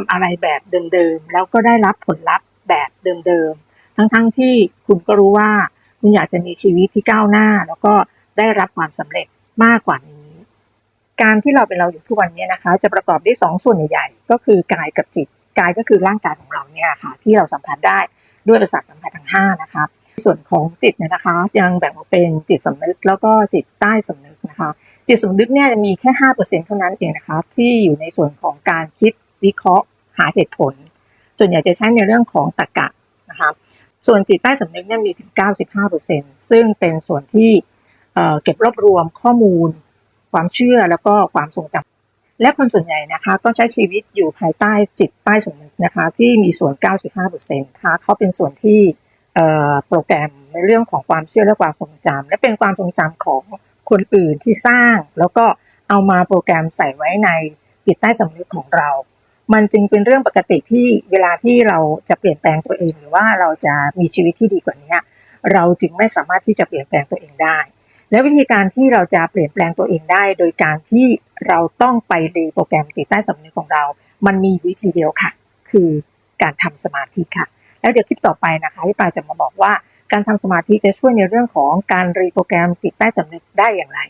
ทำอะไรแบบเดิมๆ แล้วก็ได้รับผลลัพธ์แบบเดิมๆ ทั้งๆที่คุณก็รู้ว่าคุณอยากจะมีชีวิตที่ก้าวหน้า แล้วก็ได้รับความสำเร็จมากกว่านี้ การที่เราเป็นเราอยู่ทุกวันนี้นะคะ จะประกอบด้วยสองส่วนใหญ่ๆก็คือกายกับจิต กายก็คือร่างกายของเราเนี่ยค่ะที่เราสัมผัสได้ด้วยประสาทสัมผัสทั้งห้านะคะส่วนของจิตเนี่ยนะคะ ยังแบ่งออกเป็นจิตสำนึกแล้วก็จิตใต้สำนึกนะคะ จิตสำนึกเนี่ยจะมีแค่ห้าเปอร์เซ็นเท่านั้นเองนะคะ ที่อยู่ในส่วนของการคิดวิเคราะห์ หาเหตุผล ส่วนใหญ่จะใช้ในเรื่องของตรรกะนะคะส่วนจิตใต้สำนึกเนี่ยมีถึง 95%ซึ่งเป็นส่วนที่เเก็บรวบรวมข้อมูล ความเชื่อแล้วก็ความทรงจำและคนส่วนใหญ่นะคะก็ใช้ชีวิตอยู่ภายใต้จิตใต้สำนึกนะคะที่มีส่วน 95%นะคะเขาเป็นส่วนที่โปรแกรมในเรื่องของความเชื่อและความทรงจำและเป็นความทรงจำของคนอื่นที่สร้าง แล้วก็เอามาโปรแกรมใส่ไว้ในจิตใต้สำนึกของเรา มันจึงเป็นเรื่องปกติที่เวลาที่เราจะเปลี่ยนแปลงตัวเอง หรือว่าเราจะมีชีวิตที่ดีกว่านี้เราจึงไม่สามารถที่จะเปลี่ยนแปลงตัวเองได้ และวิธีการที่เราจะเปลี่ยนแปลงตัวเองได้ โดยการที่เราต้องไปรีโปรแกรมจิตใต้สำนึกของเรา มันมีวิธีเดียวค่ะ คือการทำสมาธิค่ะ แล้วเดี๋ยวคลิปต่อไปนะคะพี่ปาจะมาบอกว่าการทำสมาธิจะช่วยในเรื่องของการรีโปรแกรมจิตใต้สำนึกได้อย่างไร